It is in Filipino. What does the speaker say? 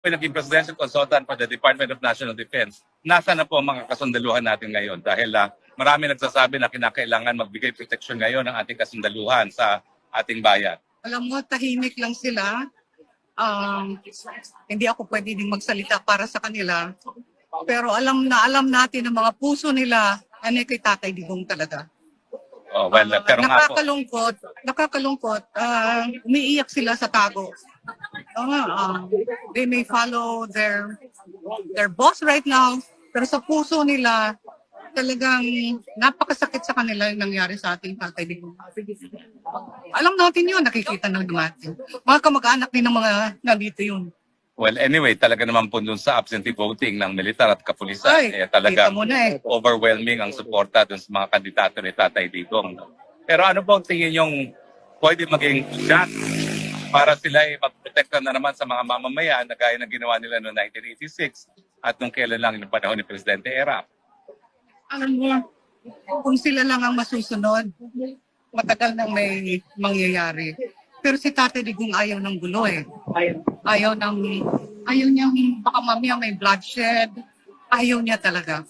Naging presidential consultant for the Department of National Defense. Nasa na po ang mga kasundaluhan natin ngayon? Dahil ah, marami nagsasabi na kinakailangan magbigay protection ngayon ng ating kasundaluhan sa ating bayan. Alam mo, tahimik lang sila. Um, hindi ako pwede din magsalita para sa kanila. Pero alam na alam natin ang mga puso nila, ano kay Tatay Digong talaga. Oh, well, Ah, pero nga po, nakakalungkot, nakakalungkot, ah, umiiyak sila sa tago. Nga, ah, they may follow their their boss right now, pero sa puso nila, talagang napakasakit sa kanila yung nangyari sa ating tatay Digong. Alam natin yun, nakikita ng natin. Mga kamag-anak din ng mga nandito yun. well, anyway, talaga naman po dun sa absentee voting ng militar at kapulisan, Ay, eh, talagang mo na eh. overwhelming ang suporta dun sa mga kandidato ni Tatay Digong. Pero ano po ang tingin yung pwede maging shot para sila ay magprotekta na naman sa mga mamamayan na gaya ng ginawa nila noong 1986 at nung kailan lang yung panahon ni Presidente Era. alam mo, kung sila lang ang masusunod, matagal nang may mangyayari. Pero si Tate Digong ayaw ng gulo eh. Ayaw ng, ayaw niyang baka mamaya may bloodshed. Ayaw niya talaga.